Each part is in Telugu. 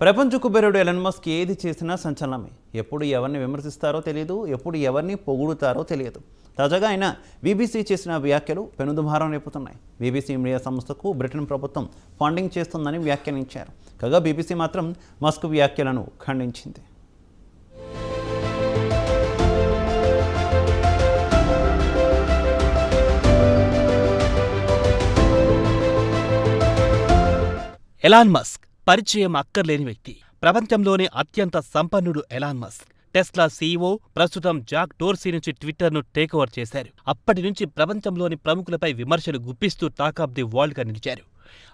ప్రపంచ కుబేరుడు ఎలన్ మస్క్ ఏది చేసినా సంచలనమే. ఎప్పుడు ఎవరిని విమర్శిస్తారో తెలియదు ఎప్పుడు ఎవరిని పొగుడుతారో తెలియదు. తాజాగా ఆయన బీబీసీ చేసిన వ్యాఖ్యలు పెనుదుమారం రేపుతున్నాయి. బీబీసీ మీడియా సంస్థకు బ్రిటన్ ప్రభుత్వం ఫండింగ్ చేస్తుందని వ్యాఖ్యానించారు. కాగా బీబీసీ మాత్రం మస్క్ వ్యాఖ్యలను ఖండించింది. ఎలాన్ మస్క్ పరిచయం అక్కర్లేని వ్యక్తి. ప్రపంచంలోనే అత్యంత సంపన్నుడు ఎలాన్ మస్క్. టెస్లా సీఈఓ ప్రస్తుతం జాక్ డోర్సీ నుంచి ట్విట్టర్ను టేకోవర్ చేశారు. అప్పటి నుంచి ప్రపంచంలోని ప్రముఖులపై విమర్శలు గుప్పిస్తూ టాక్ ఆఫ్ ది వరల్డ్గా నిలిచారు.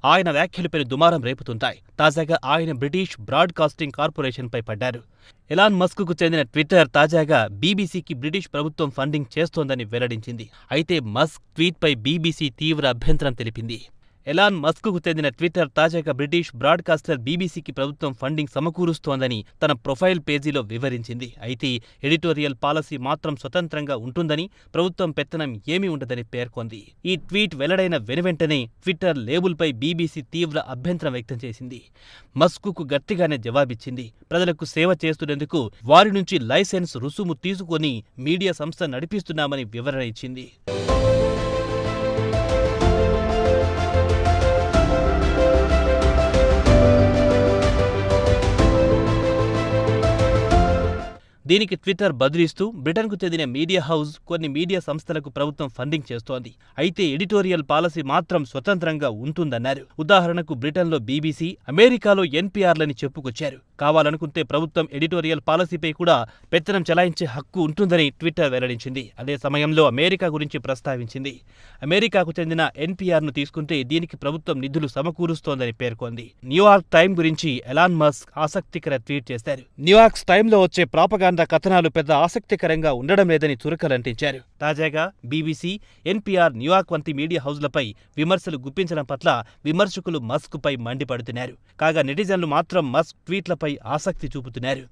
ఆయన వ్యాఖ్యలు పెను దుమారం రేపుతుంటాయి. తాజాగా ఆయన బ్రిటిష్ బ్రాడ్కాస్టింగ్ కార్పొరేషన్పై పడ్డారు. ఎలాన్ మస్క్కు చెందిన ట్విట్టర్ తాజాగా బీబీసీకి బ్రిటిష్ ప్రభుత్వం ఫండింగ్ చేస్తోందని వెల్లడించింది. అయితే మస్క్ ట్వీట్పై బీబీసీ తీవ్ర అభ్యంతరం తెలిపింది. ఎలాన్ మస్క్కు చెందిన ట్విట్టర్ తాజాగా బ్రిటిష్ బ్రాడ్కాస్టర్ బీబీసీకి ప్రభుత్వం ఫండింగ్ సమకూరుస్తోందని తన ప్రొఫైల్ పేజీలో వివరించింది. అయితే ఎడిటోరియల్ పాలసీ మాత్రం స్వతంత్రంగా ఉంటుందని ప్రభుత్వం పెత్తనం ఏమీ ఉండదని పేర్కొంది. ఈ ట్వీట్ వెల్లడైన వెనువెంటనే ట్విట్టర్ లేబుల్పై బీబీసీ తీవ్ర అభ్యంతరం వ్యక్తం చేసింది. మస్కుకు గట్టిగానే జవాబిచ్చింది. ప్రజలకు సేవ చేస్తున్నందుకు వారి నుంచి లైసెన్స్ రుసుము తీసుకొని మీడియా సంస్థ నడిపిస్తున్నామని వివరణ ఇచ్చింది. దీనికి ట్విట్టర్ బదిలిస్తూ బ్రిటన్కు చెందిన మీడియా హౌస్ కొన్ని మీడియా సంస్థలకు ప్రభుత్వం ఫండింగ్ చేస్తోంది. అయితే ఎడిటోరియల్ పాలసీ మాత్రం స్వతంత్రంగా ఉంటుందన్నారు. ఉదాహరణకు బ్రిటన్లో బీబీసీ అమెరికాలో ఎన్పీఆర్లని చెప్పుకొచ్చారు. కావాలనుకుంటే ప్రభుత్వం ఎడిటోరియల్ పాలసీపై కూడా పెత్తనం చెలాయించే హక్కు ఉంటుందని ట్విట్టర్ వెల్లడించింది. అదే సమయంలో అమెరికా గురించి ప్రస్తావించింది. అమెరికాకు చెందిన ఎన్పీఆర్ను తీసుకుంటే దీనికి ప్రభుత్వం నిధులు సమకూరుస్తోందని పేర్కొంది. న్యూయార్క్ టైం గురించి ఎలాన్ మస్క్ ఆసక్తికర ట్వీట్ చేశారు. న్యూయార్క్ టైంలో వచ్చే ప్రాపగాండా కథనాలు పెద్ద ఆసక్తికరంగా ఉండడం లేదని చురకలంటించారు. తాజాగా బీబీసీ ఎన్పీఆర్ న్యూయార్క్ వంటి మీడియా హౌజ్లపై విమర్శలు గుప్పించడం పట్ల విమర్శకులు మస్క్పై మండిపడుతున్నారు. కాగా నెటిజన్లు మాత్రం మస్క్ ట్వీట్లపై ఆసక్తి చూపుతున్నారు.